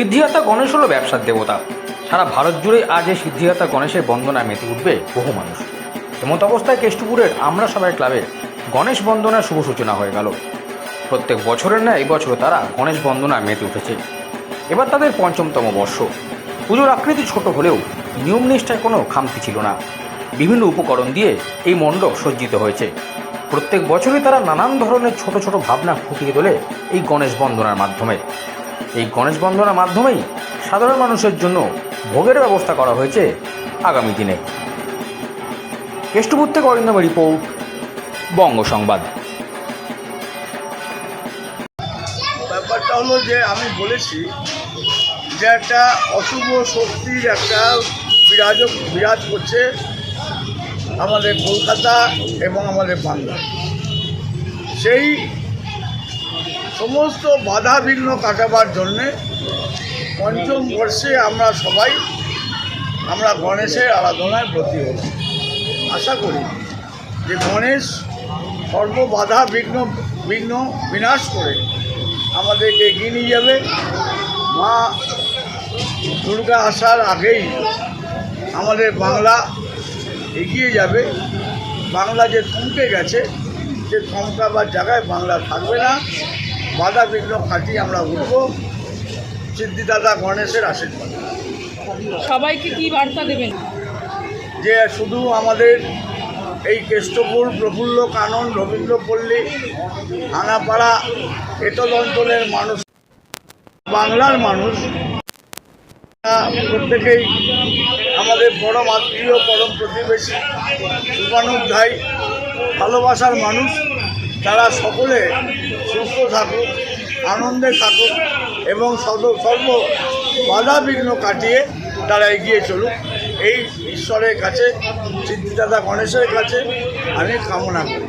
সিদ্ধিদাতা গণেশ হলো ব্যবসার দেবতা। সারা ভারত জুড়ে আজ এই সিদ্ধিদাতা গণেশের বন্দনায় মেতে উঠবে বহু মানুষ। এমত অবস্থায় কেষ্টপুরের আমরা সবাই ক্লাবে গণেশ বন্দনার শুভ সূচনা হয়ে গেল। প্রত্যেক বছরের ন্যায় এবছর তারা গণেশ বন্দনায় মেতে উঠেছে। এবার তাদের পঞ্চমতম বর্ষ। পুজোর আকৃতি ছোট হলেও নিয়ম নিষ্ঠায় কোনো খামতি ছিল না। বিভিন্ন উপকরণ দিয়ে এই মণ্ডপ সজ্জিত হয়েছে। প্রত্যেক বছরই তারা নানান ধরনের ছোট ছোট ভাবনা ফুটিয়ে তোলে এই গণেশ বন্দনার মাধ্যমে। এই গণেশ বন্দনার মাধ্যমেই সাধারণ মানুষের জন্য ভোগের ব্যবস্থা করা হয়েছে আগামী দিনে। কেষ্টপুর থেকে অরিন্দম রিপোর্ট, বঙ্গ সংবাদ। ব্যাপারটা হলো যে আমি বলেছি যে একটা অশুভ শক্তির একটা বিরাজ বিরাজ করছে আমাদের কলকাতা এবং আমাদের বাংলা। সেই সমস্ত বাধা বিঘ্ন কাটাবার জন্যে পঞ্চম বর্ষে আমরা সবাই আমরা গণেশের আরাধনায় ব্রতী হব আশা করি যে গণেশ সর্ববাধা বিঘ্ন বিঘ্ন বিনাশ করে আমাদেরকে এগিয়ে নিয়ে যাবে। মা দুর্গা আসার আগেই আমাদের বাংলা এগিয়ে যাবে। বাংলা যে থমকে গেছে, সে থমকাবার জায়গায় বাংলা থাকবে না। বাধা বিঘ্ন কাটিয়ে আমরা উঠব। সিদ্ধিদাতা গণেশের আশীর্বাদ। সবাইকে কি বার্তা দেবেন? যে শুধু আমাদের এই কেষ্টপুর প্রফুল্ল কানন রবীন্দ্রপল্লী হানাপাড়া এতল অঞ্চলের মানুষ বাংলার মানুষ প্রত্যেকেই আমাদের পরম আত্মীয় পরম প্রতিবেশী শুভানুধ্যায়ী ভালোবাসার মানুষ তারা সকলে সুস্থ থাকুক, আনন্দে থাকুক এবং সর্ব সর্ব বাধা বিঘ্ন কাটিয়ে তারা এগিয়ে চলুক। এই ঈশ্বরের কাছে, সিদ্ধিদাতা গণেশের কাছে আমি কামনা করি।